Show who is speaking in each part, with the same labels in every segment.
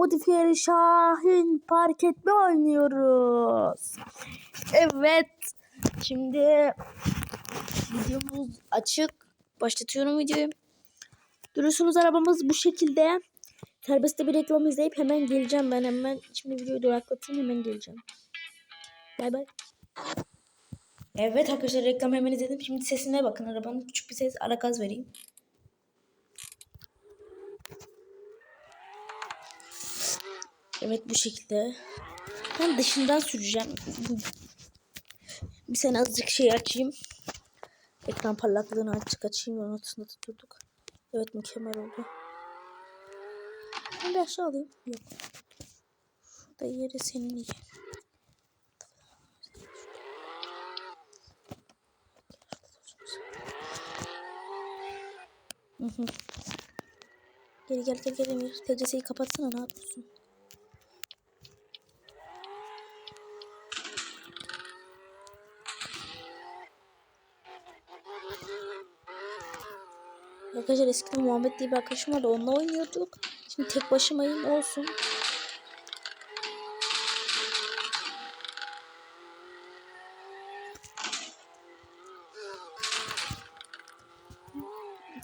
Speaker 1: modifiyeli Şahin park etme oynuyoruz. Evet. Şimdi videomuz açık. Başlatıyorum videoyu. Görüyorsunuz arabamız bu şekilde. Serbestte bir reklam izleyip hemen geleceğim ben hemen. Şimdi videoyu duraklatayım hemen geleceğim. Bay bay. Evet arkadaşlar reklam hemen izledim. Şimdi sesine bakın arabanın küçük bir ses ara gaz vereyim. Evet bu şekilde. Ben dışından süreceğim. Bir sene azıcık şey açayım. Ekran parlaklığını açık açayım. Onun altında tuturduk. Evet mükemmel oldu. Ben aşağı alayım. Yok. Şurada yeri senin iyi. Hı hı. Geri gel gel gel Emir. TCS'yi kapatsana ne yapıyorsun? Arkadaşlar eskiden Muhammed diye bir arkadaşım vardı. Onunla oynuyorduk. Şimdi tek başımayım olsun.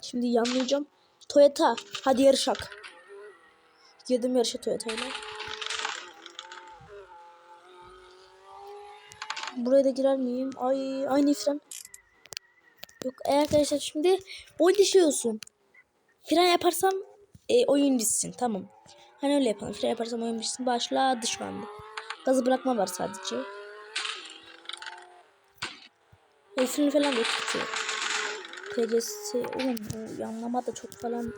Speaker 1: Şimdi yanlayacağım. Toyota. Hadi yarışak. Girdim yarışa Toyota ile. Buraya da girer miyim? Ay aynı fren. Yok e arkadaşlar şimdi oyun düşüyorsun. Fren yaparsam e, oyun bitsin tamam. Hani öyle yapalım. Fren yaparsam oyun bitsin. Başladı şu anda. Gazı bırakma var sadece. E, falan da tutuyor. TCS oğlum o yanlama da çok falan.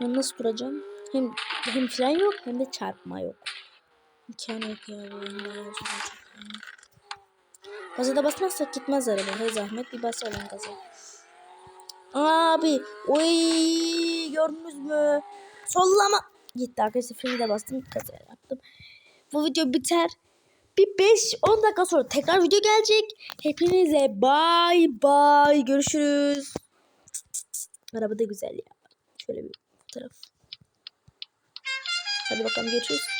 Speaker 1: Ben nasıl duracağım? Hem hem fren yok hem de çarpma yok. İmkanı yok ya bu oyunda. Gaza da basmazsak gitmez araba. Hey zahmet bir basalım gaza. Abi oy gördünüz mü? Sollama. Gitti arkadaşlar freni de bastım. Gaza yaptım. Bu video biter. Bir 5-10 dakika sonra tekrar video gelecek. Hepinize bay bay. Görüşürüz. Araba da güzel ya. Şöyle bir fotoğraf. Hadi bakalım görüşürüz.